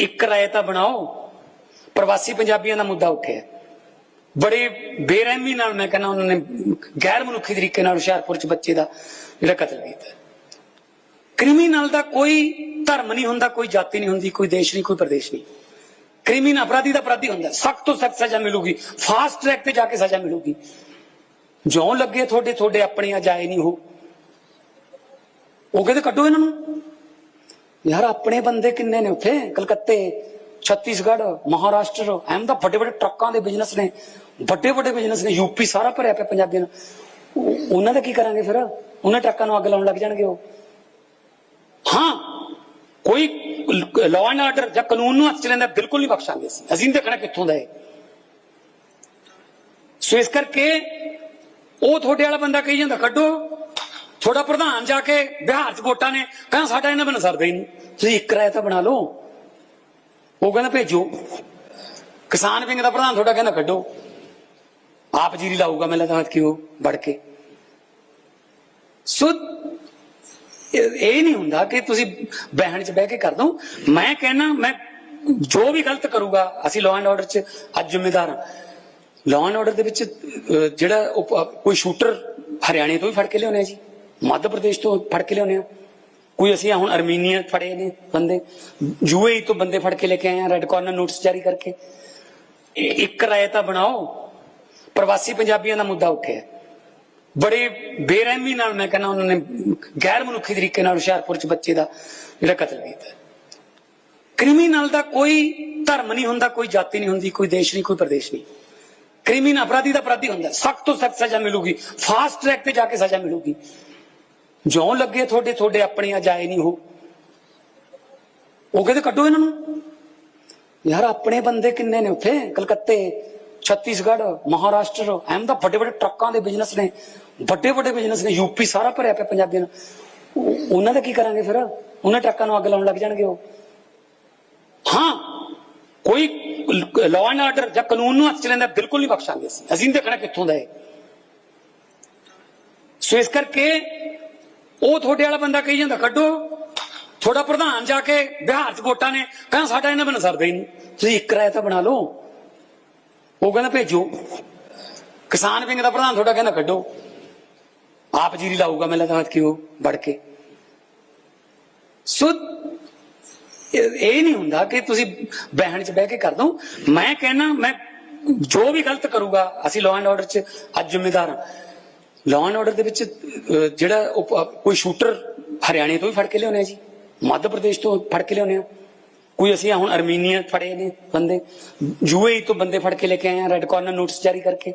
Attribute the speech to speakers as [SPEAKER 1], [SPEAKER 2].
[SPEAKER 1] ਇੱਕ ਰਾਏ ਤਾਂ ਬਣਾਓ। ਪ੍ਰਵਾਸੀ ਪੰਜਾਬੀਆਂ ਦਾ ਮੁੱਦਾ ਉੱਠਿਆ ਬੜੇ ਬੇਰਹਿਮੀ ਨਾਲ ਮੈਂ ਕਹਿੰਦਾ ਉਹਨਾਂ ਨੇ ਗੈਰ ਮਨੁੱਖੀ ਤਰੀਕੇ ਨਾਲ ਹੁਸ਼ਿਆਰਪੁਰ ਚ ਬੱਚੇ ਦਾ ਜਿਹੜਾ ਕਤਲ ਕੀਤਾ। ਕ੍ਰਿਮੀਨਲ ਦਾ ਕੋਈ ਧਰਮ ਨਹੀਂ ਹੁੰਦਾ, ਕੋਈ ਜਾਤੀ ਨਹੀਂ ਹੁੰਦੀ, ਕੋਈ ਦੇਸ਼ ਨਹੀਂ, ਕੋਈ ਪ੍ਰਦੇਸ਼ ਨਹੀਂ। ਕ੍ਰਿਮੀਨਲ ਅਪਰਾਧੀ ਦਾ ਅਪਰਾਧੀ ਹੁੰਦਾ। ਸਖਤ ਤੋਂ ਸਖਤ ਸਜ਼ਾ ਮਿਲੂਗੀ। ਫਾਸਟ ਟਰੈਕ ਤੇ ਜਾ ਕੇ ਸਜ਼ਾ ਮਿਲੂਗੀ। ਜਿਉਂ ਲੱਗੇ ਤੁਹਾਡੇ ਤੁਹਾਡੇ ਆਪਣੇ ਆ, ਜਾਏ ਨਹੀਂ ਹੋ ਉਹ ਕਹਿੰਦੇ ਕੱਢੋ ਇਹਨਾਂ ਨੂੰ। ਯਾਰ ਆਪਣੇ ਬੰਦੇ ਕਿੰਨੇ ਨੇ ਉੱਥੇ? ਕਲਕੱਤੇ, ਛੱਤੀਸਗੜ੍ਹ, ਮਹਾਰਾਸ਼ਟਰ ਐਮ ਦਾ ਵੱਡੇ ਵੱਡੇ ਟਰੱਕਾਂ ਦੇ ਬਿਜ਼ਨਸ ਨੇ। ਵੱਡੇ ਵੱਡੇ ਬਿਜ਼ਨਸ ਨੇ। ਯੂਪੀ ਸਾਰਾ ਭਰਿਆ ਪਿਆ ਪੰਜਾਬੀਆਂ ਨਾਲ ਉਹਨਾਂ ਦਾ ਕੀ ਕਰਾਂਗੇ ਫਿਰ? ਉਹਨਾਂ ਟਰੱਕਾਂ ਨੂੰ ਅੱਗ ਲਾਉਣ ਲੱਗ ਜਾਣਗੇ ਉਹ। ਹਾਂ। ਕੋਈ ਲਾਅ ਐਂਡ ਆਰਡਰ ਜਾਂ ਕਾਨੂੰਨ ਨੂੰ ਹੱਥ ਚ ਲੈਂਦਾ ਬਿਲਕੁਲ ਨਹੀਂ ਬਖਸ਼ਾਂਗੇ ਅਸੀਂ। ਅਸੀਂ ਦੇਖਣਾ ਕਿੱਥੋਂ ਦਾ ਹੈ ਸੋ ਇਸ ਕਰਕੇ ਉਹ ਤੁਹਾਡੇ ਵਾਲਾ ਬੰਦਾ ਕਹੀ ਜਾਂਦਾ, ਕੱਢੋ। ਤੁਹਾਡਾ ਪ੍ਰਧਾਨ ਜਾ ਕੇ ਬਿਹਾਰ ਚ ਵੋਟਾਂ ਨੇ, ਕਹਿੰਦਾ ਸਾਡਾ ਇਹਨਾਂ ਬਣਾ ਸਰਦਾ ਹੀ ਨਹੀਂ। ਤੁਸੀਂ ਇੱਕ ਰਾਇ ਤਾਂ ਬਣਾ ਲਓ। ਉਹ ਕਹਿੰਦਾ ਭੇਜੋ। ਕਿਸਾਨ ਵਿੰਗ ਦਾ ਪ੍ਰਧਾਨ ਤੁਹਾਡਾ ਕਹਿੰਦਾ ਕੱਢੋ। ਆਪ ਜੀਰੀ ਲਾਊਗਾ ਮੈਂ ਲੱਗਦਾ ਕਿ ਉਹ ਵੜ ਕੇ। ਸੋ, ਇਹ ਨਹੀਂ ਹੁੰਦਾ ਕਿ ਤੁਸੀਂ ਬਹਿਣ 'ਚ ਬਹਿ ਕੇ ਕਰ ਦੋ। ਮੈਂ ਕਹਿਣਾ, ਮੈਂ ਜੋ ਵੀ ਗਲਤ ਕਰੂਗਾ, ਅਸੀਂ ਲਾਅ ਐਂਡ ਆਰਡਰ 'ਚ ਅੱਜ ਜ਼ਿੰਮੇਦਾਰ ਹਾਂ। ਲਾਅ ਐਂਡ ਆਰਡਰ ਦੇ ਵਿੱਚ ਜਿਹੜਾ ਉਹ ਕੋਈ ਸ਼ੂਟਰ ਹਰਿਆਣੇ ਤੋਂ ਵੀ ਫੜ ਕੇ ਲਿਆਉਣੇ ਆ ਜੀ। ਮੱਧ ਪ੍ਰਦੇਸ਼ ਤੋਂ ਫੜ ਕੇ ਲਿਆਉਣੇ ਆ। ਕੋਈ ਅਸੀਂ ਹੁਣ ਅਰਮੀਨੀਆ ਫੜੇ ਨੇ ਬੰਦੇ। ਯੂਏਈ ਤੋਂ ਬੰਦੇ ਫੜ ਕੇ ਲੈ ਕੇ ਆਏ ਆ ਰੈੱਡ ਕਾਰਨਰ ਨੋਟਿਸ ਜਾਰੀ ਕਰਕੇ। ਇੱਕ ਰਾਏ ਤਾਂ ਬਣਾਓ। ਪ੍ਰਵਾਸੀ ਪੰਜਾਬੀਆਂ ਦਾ ਮੁੱਦਾ ਉੱਠਿਆ। ਬੜੇ ਬੇਰਹਿਮੀ ਨਾਲ ਮੈਂ ਕਹਿੰਦਾ ਉਹਨਾਂ ਨੇ ਗੈਰ ਮਨੁੱਖੀ ਤਰੀਕੇ ਨਾਲ ਹੁਸ਼ਿਆਰਪੁਰ ਚ ਬੱਚੇ ਦਾ ਜਿਹੜਾ ਕਤਲ ਕੀਤਾ। ਕ੍ਰਿਮੀਨਲ ਦਾ ਕੋਈ ਧਰਮ ਨਹੀਂ ਹੁੰਦਾ, ਕੋਈ ਜਾਤੀ ਨਹੀਂ ਹੁੰਦੀ, ਕੋਈ ਦੇਸ਼ ਨਹੀਂ, ਕੋਈ ਪ੍ਰਦੇਸ਼ ਨਹੀਂ। ਕ੍ਰਿਮੀਨਲ ਅਪਰਾਧੀ ਦਾ ਅਪਰਾਧੀ ਹੁੰਦਾ। ਸਖਤ ਤੋਂ ਸਖਤ ਸਜ਼ਾ ਮਿਲੂਗੀ। ਫਾਸਟ ਟਰੈਕ ਤੇ ਜਾ ਕੇ ਸਜ਼ਾ ਮਿਲੂਗੀ। ਜਿਉਂ ਲੱਗੇ ਤੁਹਾਡੇ ਤੁਹਾਡੇ ਆਪਣੇ ਆ ਜਾਏ ਨਹੀਂ ਹੋ ਉਹ ਕਹਿੰਦੇ, ਕੱਢੋ ਇਹਨਾਂ ਨੂੰ। ਯਾਰ, ਆਪਣੇ ਬੰਦੇ ਕਿੰਨੇ ਨੇ ਉੱਥੇ? ਕਲਕੱਤੇ, ਛੱਤੀਸਗੜ੍ਹ, ਮਹਾਰਾਸ਼ਟਰ ਐਮ ਦਾ ਵੱਡੇ ਵੱਡੇ ਟਰੱਕਾਂ ਦੇ ਬਿਜ਼ਨਸ ਨੇ। ਵੱਡੇ ਵੱਡੇ ਬਿਜ਼ਨਸ ਨੇ। ਯੂਪੀ ਸਾਰਾ ਭਰਿਆ ਪਿਆ ਪੰਜਾਬੀਆਂ ਨਾਲ ਉਹਨਾਂ ਦਾ ਕੀ ਕਰਾਂਗੇ ਫਿਰ? ਉਹਨਾਂ ਟਰੱਕਾਂ ਨੂੰ ਅੱਗ ਲਾਉਣ ਲੱਗ ਜਾਣਗੇ ਉਹ। ਹਾਂ, ਕੋਈ ਲਾਅ ਐਂਡ ਆਰਡਰ ਜਾਂ ਕਾਨੂੰਨ ਨੂੰ ਹੱਥ ਚ ਲੈਂਦਾ, ਬਿਲਕੁਲ ਨਹੀਂ ਬਖਸ਼ਾਂਗੇ ਅਸੀਂ। ਅਸੀਂ ਨਹੀਂ ਦੇਖਣਾ ਕਿੱਥੋਂ ਦਾ ਹੈ ਸੋ ਇਸ ਕਰਕੇ ਉਹ ਤੁਹਾਡੇ ਵਾਲਾ ਬੰਦਾ ਕਹੀ ਜਾਂਦਾ, ਕੱਢੋ। ਤੁਹਾਡਾ ਪ੍ਰਧਾਨ ਜਾ ਕੇ ਬਿਹਾਰ ਚ ਵੋਟਾਂ ਨੇ, ਕਹਿੰਦਾ, ਸਾਡਾ ਇਹਨਾਂ ਬਿਨਾਂ ਸਰਦਾ ਹੀ ਨਹੀਂ। ਤੁਸੀਂ ਇੱਕ ਰਾਇ ਤਾਂ ਬਣਾ ਲਓ। ਉਹ ਕਹਿੰਦਾ, ਭੇਜੋ। ਕਿਸਾਨ ਵਿੰਗ ਦਾ ਪ੍ਰਧਾਨ ਤੁਹਾਡਾ ਕਹਿੰਦਾ, ਕੱਢੋ। ਆਪ ਜੀਰੀ ਲਾਊਗਾ, ਮੈਂ ਲੱਗਦਾ ਕਿ ਉਹ ਵੜ ਕੇ। ਸੋ, ਇਹ ਇਹ ਨਹੀਂ ਹੁੰਦਾ ਕਿ ਤੁਸੀਂ ਬਹਿਣ 'ਚ ਬਹਿ ਕੇ ਕਰ ਦੋ। ਮੈਂ ਕਹਿਣਾ ਮੈਂ ਜੋ ਵੀ ਗਲਤ ਕਰੂਗਾ, ਅਸੀਂ ਲਾਅ ਐਂਡ ਆਰਡਰ 'ਚ ਅੱਜ ਜ਼ਿੰਮੇਦਾਰ ਹਾਂ। ਲਾਅ ਐਂਡ ਆਰਡਰ ਦੇ ਵਿੱਚ ਜਿਹੜਾ ਕੋਈ ਸ਼ੂਟਰ ਹਰਿਆਣੇ ਤੋਂ ਵੀ ਫੜ ਕੇ ਲਿਆਉਣੇ ਆ ਜੀ। ਮੱਧ ਪ੍ਰਦੇਸ਼ ਤੋਂ ਫੜ ਕੇ ਲਿਆਉਣੇ ਆ। ਕੋਈ ਅਸੀਂ ਹੁਣ ਅਰਮੀਨੀਆ ਫੜੇ ਨੇ ਬੰਦੇ। ਯੂਏਈ ਤੋਂ ਬੰਦੇ ਫੜ ਕੇ ਲੈ ਕੇ ਆਏ ਆ ਰੈੱਡ ਕਾਰਨਰ ਨੋਟਿਸ ਜਾਰੀ ਕਰਕੇ।